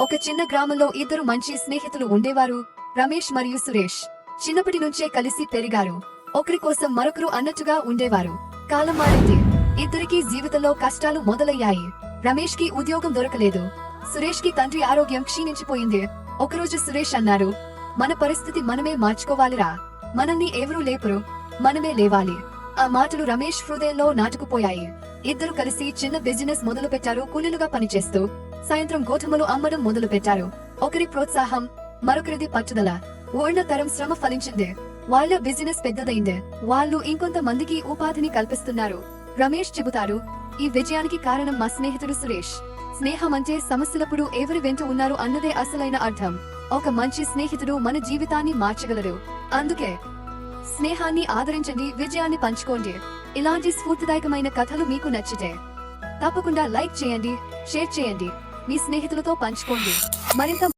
ఒక చిన్న గ్రామంలో ఇద్దరు మంచి స్నేహితులు ఉండేవారు రమేష్ మరియు సురేష్. చిన్నప్పటి నుంచే కలిసి పెరిగారు. ఒకరి కోసం మరొకరు అన్నట్టుగా ఉండేవారు. కాలం మారింది. ఇద్దరికీ జీవితంలో కష్టాలు మొదలయ్యాయి. రమేష్కి ఉద్యోగం దొరకలేదు. సురేష్కి తండ్రి ఆరోగ్యం క్షీణించిపోయింది. ఒకరోజు సురేష్ అన్నారు మన పరిస్థితి మనమే మార్చుకోవాలిరా. మనల్ని ఎవరూ లేపరు. మనమే లేవాలి. ఆ మాటలు రమేష్ హృదయంలో నాటుకుపోయాయి. ఇద్దరు కలిసి చిన్న బిజినెస్ మొదలు పెట్టారు కూలీలుగా పనిచేస్తూ. సాయంత్రం గోధుమలు అమ్మడం మొదలు పెట్టారు ఒకరి ప్రోత్సాహం మరొకరిది పట్టుదల. ఓళ్ళ తరం శ్రమ ఫలించింది. వాళ్ళ బిజినెస్ పెద్దదైంది. వాళ్ళు ఇంకొంత మందికి ఉపాధిని కల్పిస్తున్నారు. రమేష్ చెబుతారు ఈ విజయానికి కారణం మా స్నేహితుడు సురేష్. స్నేహం అంటే సమస్యలప్పుడు ఎవరి వెంట ఉన్నారు అన్నదే అసలైన అర్థం. ఒక మంచి స్నేహితుడు మన జీవితాన్ని మార్చగలరు అందుకే స్నేహాన్ని ఆదరించండి విజయాన్ని పంచుకోండి. ఇలాంటి స్ఫూర్తిదాయకమైన కథలు మీకు నచ్చితే తప్పకుండా లైక్ చేయండి షేర్ చేయండి. మీ స్నేహితులతో పంచుకోండి. మరింత